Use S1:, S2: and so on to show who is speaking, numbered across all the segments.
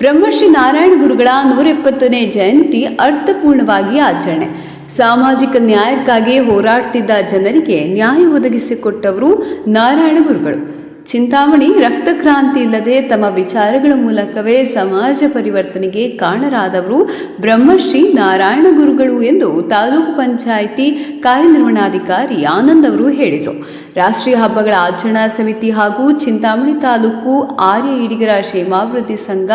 S1: ಬ್ರಹ್ಮಶ್ರೀ ನಾರಾಯಣ ಗುರುಗಳ ನೂರ ಎಪ್ಪತ್ತನೇ ಜಯಂತಿ ಅರ್ಥಪೂರ್ಣವಾಗಿ ಆಚರಣೆ. ಸಾಮಾಜಿಕ ನ್ಯಾಯಕ್ಕಾಗಿ ಹೋರಾಡ್ತಿದ್ದ ಜನರಿಗೆ ನ್ಯಾಯ ಒದಗಿಸಿಕೊಟ್ಟವರು ನಾರಾಯಣ ಗುರುಗಳು. ಚಿಂತಾಮಣಿ, ರಕ್ತಕ್ರಾಂತಿ ಇಲ್ಲದೆ ತಮ್ಮ ವಿಚಾರಗಳ ಮೂಲಕವೇ ಸಮಾಜ ಪರಿವರ್ತನೆಗೆ ಕಾರಣರಾದವರು ಬ್ರಹ್ಮಶ್ರೀ ನಾರಾಯಣ ಗುರುಗಳು ಎಂದು ತಾಲೂಕು ಪಂಚಾಯಿತಿ ಕಾರ್ಯನಿರ್ವಹಣಾಧಿಕಾರಿ ಆನಂದ್ ಅವರು ಹೇಳಿದರು. ರಾಷ್ಟ್ರೀಯ ಹಬ್ಬಗಳ ಆಚರಣಾ ಸಮಿತಿ ಹಾಗೂ ಚಿಂತಾಮಣಿ ತಾಲೂಕು ಆರ್ಯ ಈಡಿಗರ ಕ್ಷೇಮಾಭಿವೃದ್ಧಿ ಸಂಘ,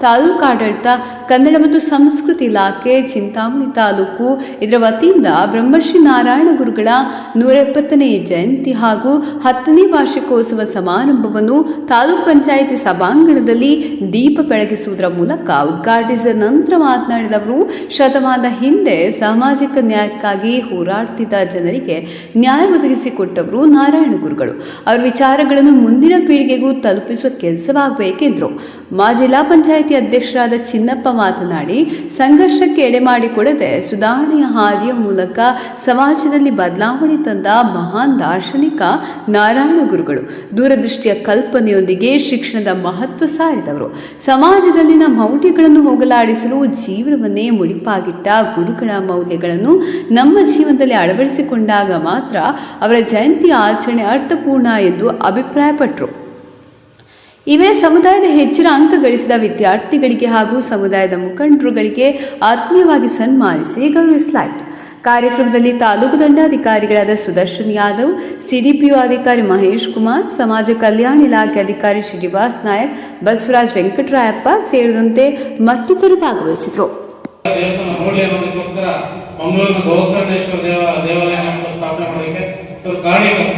S1: ತಾಲೂಕು ಆಡಳಿತ, ಕನ್ನಡ ಮತ್ತು ಸಂಸ್ಕೃತಿ ಇಲಾಖೆ, ಚಿಂತಾಮಣಿ ತಾಲೂಕು, ಇದರ ವತಿಯಿಂದ ಬ್ರಹ್ಮಶ್ರೀ ನಾರಾಯಣ ಗುರುಗಳ ನೂರ ಎಪ್ಪತ್ತನೇ ಜಯಂತಿ ಹಾಗೂ ಹತ್ತನೇ ವಾರ್ಷಿಕೋತ್ಸವ ಸಮಾರಂಭವನ್ನು ತಾಲೂಕು ಪಂಚಾಯಿತಿ ಸಭಾಂಗಣದಲ್ಲಿ ದೀಪ ಬೆಳಗಿಸುವುದರ ಮೂಲಕ ಉದ್ಘಾಟಿಸಿದ ನಂತರ ಮಾತನಾಡಿದ ಅವರು, ಶತಮಾನದ ಹಿಂದೆ ಸಾಮಾಜಿಕ ನ್ಯಾಯಕ್ಕಾಗಿ ಹೋರಾಡ್ತಿದ್ದ ಜನರಿಗೆ ನ್ಯಾಯ ಒದಗಿಸಿಕೊಟ್ಟವರು ನಾರಾಯಣ ಗುರುಗಳು. ಅವರ ವಿಚಾರಗಳನ್ನು ಮುಂದಿನ ಪೀಳಿಗೆಗೂ ತಲುಪಿಸುವ ಕೆಲಸವಾಗಬೇಕೆಂದರು. ಮಾ ಜಿಲ್ಲಾ ಪಂಚಾಯಿತಿ ಅಧ್ಯಕ್ಷರಾದ ಚಿನ್ನಪ್ಪ ಮಾತನಾಡಿ, ಸಂಘರ್ಷಕ್ಕೆ ಎಡೆ ಮಾಡಿಕೊಡದೆ ಸುಧಾರಣೆಯ ಹಾದಿಯ ಮೂಲಕ ಸಮಾಜದಲ್ಲಿ ಬದಲಾವಣೆ ತಂದ ಮಹಾನ್ ದಾರ್ಶನಿಕ ನಾರಾಯಣ ಗುರುಗಳು. ದೂರದೃಷ್ಟಿಯ ಕಲ್ಪನೆಯೊಂದಿಗೆ ಶಿಕ್ಷಣದ ಮಹತ್ವ ಸಾರಿದವರು. ಸಮಾಜದಲ್ಲಿನ ಮೌಢ್ಯಗಳನ್ನು ಹೋಗಲಾಡಿಸಲು ಜೀವನವನ್ನೇ ಮುಡಿಪಾಗಿಟ್ಟ ಗುರುಗಳ ಮೌಲ್ಯಗಳನ್ನು ನಮ್ಮ ಜೀವನದಲ್ಲಿ ಅಳವಡಿಸಿಕೊಂಡಾಗ ಮಾತ್ರ ಅವರ ಜಯಂತಿ ಆಚರಣೆ ಅರ್ಥಪೂರ್ಣ ಎಂದು ಅಭಿಪ್ರಾಯಪಟ್ಟರು ವೇಳೆ ಸಮುದಾಯದ ಹೆಚ್ಚಿನ ಅಂಕ ಗಳಿಸಿದ ವಿದ್ಯಾರ್ಥಿಗಳಿಗೆ ಹಾಗೂ ಸಮುದಾಯದ ಮುಖಂಡರುಗಳಿಗೆ ಆತ್ಮೀಯವಾಗಿ ಸನ್ಮಾನಿಸಿ ಗೌರವಿಸಲಾಯಿತು. ಕಾರ್ಯಕ್ರಮದಲ್ಲಿ ತಾಲೂಕು ದಂಡಾಧಿಕಾರಿಗಳಾದ ಸುದರ್ಶನ್ ಯಾದವ್ ಸಿಡಿಪಿಒ ಅಧಿಕಾರಿ ಮಹೇಶ್ ಕುಮಾರ್, ಸಮಾಜ ಕಲ್ಯಾಣ ಇಲಾಖೆ ಅಧಿಕಾರಿ ಶ್ರೀನಿವಾಸ್ ನಾಯಕ್, ಬಸವರಾಜ್ ವೆಂಕಟರಾಯಪ್ಪ ಸೇರಿದಂತೆ ಮತ್ತಿತರರು ಭಾಗವಹಿಸಿದರು.
S2: ಇವರು ಕಾರಣಿಕರು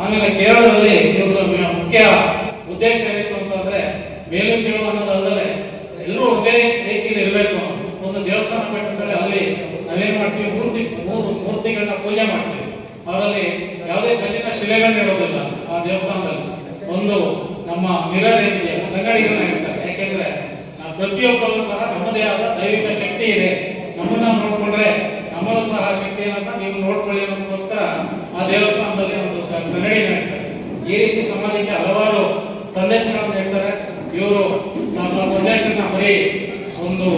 S2: ಆಮೇಲೆ ಕೇರಳದಲ್ಲಿ ಇವ್ರದ್ದು ಮುಖ್ಯ ಉದ್ದೇಶ ಏನಿತ್ತು ಅಂತಂದ್ರೆ ಮೇಲು ಕೀಳು ಅನ್ನೋದಲ್ಲದೆ ಎಲ್ಲರೂ ಒಂದೇ ರೀತಿಯಲ್ಲಿ ಇರಬೇಕು ಒಂದು ದೇವಸ್ಥಾನ ಕಟ್ಟಿಸಿದ್ರೆ ಅಲ್ಲಿ ನಾವೇನ್ ಮಾಡ್ತೀವಿ? ಮೂರ್ತಿ, ಮೂರು ಮೂರ್ತಿಗಳನ್ನ ಪೂಜೆ ಮಾಡ್ತೀವಿ. ಅವರಲ್ಲಿ ಯಾವುದೇ ಕಲ್ಲಿನ ಶಿಲೆಗಳನ್ನ ಇರೋದಿಲ್ಲ ಆ ದೇವಸ್ಥಾನದಲ್ಲಿ. ಒಂದು ನಮ್ಮ ಮಿರರ್ ಏನಿದೆ ಕನ್ನಡಿಗಳನ್ನ ಇರ್ತಾರೆ ಯಾಕೆಂದ್ರೆ ಪ್ರತಿಯೊಬ್ಬರು ಸಹ ನಮ್ಮದೇ ಆದ ದೈವಿಕ ಶಕ್ತಿ ಇದೆ. ನಮ್ಮನ್ನ ನೋಡ್ಕೊಂಡ್ರೆ ನಮ್ಮಲ್ಲೂ ಸಹ ಶಕ್ತಿ ಏನಂತ ನೀವು ನೋಡ್ಕೊಳ್ಳಿ ಅನ್ನೋದಕ್ಕೋಸ್ಕರ ಆ ದೇವಸ್ಥಾನದಲ್ಲಿ ಒಂದು ಕನ್ನಡಿ ಈ ರೀತಿ ಸಮಾಜಕ್ಕೆ ಹಲವಾರು ಸಂದೇಶಗಳನ್ನು ಹೇಳ್ತಾರೆ ಇವರು ನಮ್ಮ ಸಂದೇಶನ ಬರೀ ಒಂದು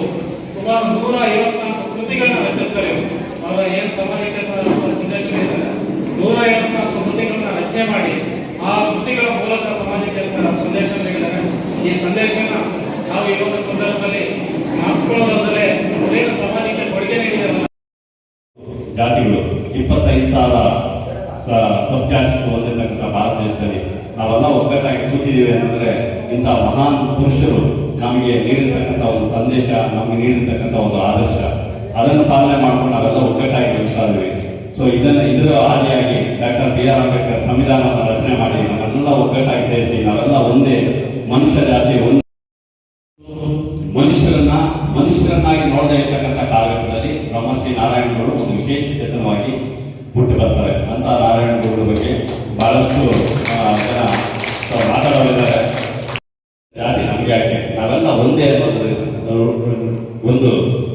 S2: ಸುಮಾರು ನೂರ ಐವತ್ನಾಲ್ಕು ಕೃತಿಗಳನ್ನ ರಚಿಸ್ತಾರೆ ಅವರ ಏನು ಸಮಾಜಕ್ಕೆ ಸಂದೇಶ ನೂರ ಐವತ್ನಾಲ್ಕು ಕೃತಿಗಳನ್ನ ರಚನೆ ಮಾಡಿ ಆ ಕೃತಿಗಳ ಮೂಲಕ ಸಮಾಜಕ್ಕೆ ಸಂದೇಶ ನೀಡಿದ್ದಾರೆ. ಈ ಸಂದೇಶನ ನಾವು ಇವತ್ತು ಸಂದರ್ಭದಲ್ಲಿ ಜ್ಞಾಪಿಸ್ಕೊಳ್ಳೋದಾದರೆ ಅವರೇನು ಸಮಾಜಕ್ಕೆ ಕೊಡುಗೆ ನೀಡಿದ್ದಾರೆ?
S3: ಜಾತಿಗಳು, ಇಪ್ಪತ್ತೈದು ಸಾವಿರ ಹೊಂದಿರತಕ್ಕಂಥ ಭಾರತ ದೇಶದಲ್ಲಿ ನಾವೆಲ್ಲ ಒಗ್ಗಟ್ಟಾಗಿ ಕೂತಿದ್ದೀವಿ ಅಂತಂದ್ರೆ ಇಂಥ ಮಹಾನ್ ಪುರುಷರು ನಮಗೆ ನೀಡಿರ್ತಕ್ಕಂಥ ಒಂದು ಸಂದೇಶ, ನಮಗೆ ನೀಡಿರ್ತಕ್ಕಂಥ ಒಂದು ಆದರ್ಶ. ಅದನ್ನು ಪಾಲನೆ ಮಾಡ್ಕೊಂಡು ನಾವೆಲ್ಲ ಒಗ್ಗಟ್ಟಾಗಿ ಬದುಕ್ತಾ ಇದೀವಿ ಸೊ ಇದನ್ನ, ಇದರ ಆದಿಯಾಗಿ ಡಾಕ್ಟರ್ ಬಿ ಆರ್ ಅಂಬೇಡ್ಕರ್ ಸಂವಿಧಾನವನ್ನು ರಚನೆ ಮಾಡಿ ನಾವೆಲ್ಲ ಒಗ್ಗಟ್ಟಾಗಿ ಸೇರಿಸಿ ನಾವೆಲ್ಲ ಒಂದೇ ಮನುಷ್ಯ ಜಾತಿ, ಒಂದು ಮನುಷ್ಯರನ್ನ, ಮನುಷ್ಯರನ್ನಾಗಿ ನೋಡದೇ ಇರ್ತಕ್ಕಂಥ ಕಾಲಘಟ್ಟದಲ್ಲಿ ಬ್ರಹ್ಮಶ್ರೀ ನಾರಾಯಣಗೌಡರು ಒಂದು ವಿಶೇಷ ಚೇತನವಾಗಿ ಹುಟ್ಟು ಬರ್ತಾರೆ. ನಾರಾಯಣಗಳ ಬಗ್ಗೆ ಬಹಳಷ್ಟು ಜನ ಜಾತಿ ನಮಗೆ ಯಾಕೆ? ನಾವೆಲ್ಲ ಒಂದೇ ಅನ್ನೋದು ಒಂದು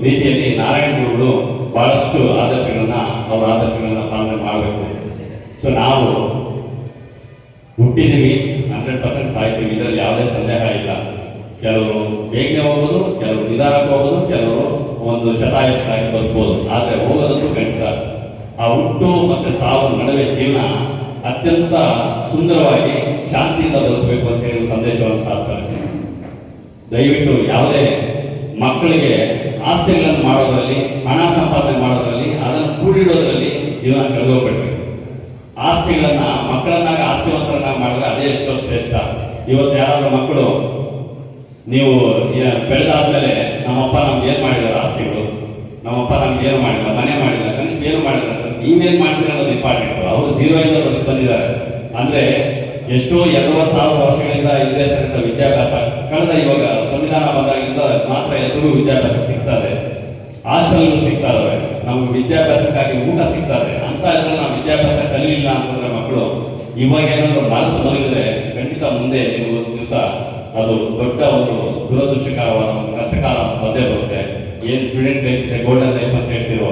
S3: ರೀತಿಯಲ್ಲಿ ನಾರಾಯಣಗಳು ಬಹಳಷ್ಟು ಆದರ್ಶಗಳನ್ನ, ಅವರ ಆದರ್ಶಗಳನ್ನ ಪಾಲನೆ ಮಾಡಬೇಕು. ಸೊ ನಾವು ಹುಟ್ಟಿದ್ದೀವಿ, ಹಂಡ್ರೆಡ್ ಪರ್ಸೆಂಟ್ ಸಾಯ್ತೀವಿ. ಇದರಲ್ಲಿ ಯಾವುದೇ ಸಂದೇಹ ಇಲ್ಲ. ಕೆಲವರು ಬೇಗನೆ ಹೋಗೋದು, ಕೆಲವರು ನಿಧಾನಕ್ಕೆ ಹೋಗೋದು, ಕೆಲವರು ಒಂದು ಶತಾಯುಷರಾಗಿ ಬದುಕಬಹುದು ಆದರೆ ಹೋಗೋದಂತೂ ಖಂಡಿತ ಆ ಹುಟ್ಟು ಮತ್ತೆ ಸಾವು ನಡುವೆ ಜೀವನ ಅತ್ಯಂತ ಸುಂದರವಾಗಿ ಶಾಂತಿಯಿಂದ ಬದುಕಬೇಕು ಅಂತ ಹೇಳಿ ಸಂದೇಶವನ್ನು ಸಾರ್ತಾರೆ. ದಯವಿಟ್ಟು ಯಾವುದೇ ಮಕ್ಕಳಿಗೆ ಆಸ್ತಿಗಳನ್ನು ಮಾಡೋದ್ರಲ್ಲಿ, ಹಣ ಸಂಪಾದನೆ ಮಾಡೋದ್ರಲ್ಲಿ, ಅದನ್ನು ಕೂಡಿಡೋದ್ರಲ್ಲಿ ಜೀವನ ಕಳೆದೋಗ್ಬೇಕು ಆಸ್ತಿಗಳನ್ನ, ಮಕ್ಕಳನ್ನಾಗ ಆಸ್ತಿವಂತರನ್ನಾಗಿ ಮಾಡಿದ್ರೆ ಅದೇ ಎಷ್ಟೋ ಶ್ರೇಷ್ಠ. ಇವತ್ತು ಯಾರಾದ್ರೂ ಮಕ್ಕಳು, ನೀವು ಬೆಳೆದಾದ್ಮೇಲೆ ನಮ್ಮಪ್ಪ ನಮ್ಗೆ ಏನು ಮಾಡಿದಾರೆ ಆಸ್ತಿಗಳು? ನಮ್ಮಪ್ಪ ನಮ್ಗೆ ಏನು ಮಾಡಿಲ್ಲ, ಮನೆ ಮಾಡಿಲ್ಲ ಏನು ಮಾಡಿಲ್ಲ ನೀವೇನ್ ಮಾಡ್ತೀರ ಅನ್ನೋದು ಇಂಪಾರ್ಟೆಂಟ್ ಅವರು ಜೀರೋ ಇಂದ ಬಂದಿದ್ದಾರೆ. ಅಂದ್ರೆ ಎಷ್ಟೋ ಎರಡು ಸಾವಿರ ವರ್ಷಗಳಿಂದ ಇಲ್ಲದೆ ಇರ್ತಕ್ಕಂಥ ವಿದ್ಯಾಭ್ಯಾಸ. ಕಳೆದ ಇವಾಗ ಸಂವಿಧಾನ ಬಂದಾಗಿಂದ ಮಾತ್ರ ಎಲ್ಲರಿಗೂ ವಿದ್ಯಾಭ್ಯಾಸ ಸಿಗ್ತದೆ ಹಾಸ್ಟೆಲ್ಗಳು ಸಿಗ್ತಾ ಇದಾವೆ. ನಮ್ಗೆ ವಿದ್ಯಾಭ್ಯಾಸಕ್ಕಾಗಿ ಊಟ ಸಿಗ್ತದೆ ಅಂತ ಇದ್ರೆ ನಾವು ವಿದ್ಯಾಭ್ಯಾಸ ಕಲಿಲಿಲ್ಲ ಅಂತಂದ್ರೆ ಮಕ್ಕಳು, ಇವಾಗ ಏನಾದ್ರು ಭಾರತ ಬಂದಿದ್ರೆ ಖಂಡಿತ ಮುಂದೆ ನೀವು ದಿವಸ ಅದು ದೊಡ್ಡ ಒಂದು ದುರದೃಷ್ಟಕರವಾದ ಒಂದು ಕಷ್ಟಕಾಲ ಬಂದೇ ಬರುತ್ತೆ. ಏನ್ ಸ್ಟೂಡೆಂಟ್ ಲೈಫ್ ಗೋಲ್ಡನ್ ಲೈಫ್ ಅಂತ ಹೇಳ್ತಿರೋ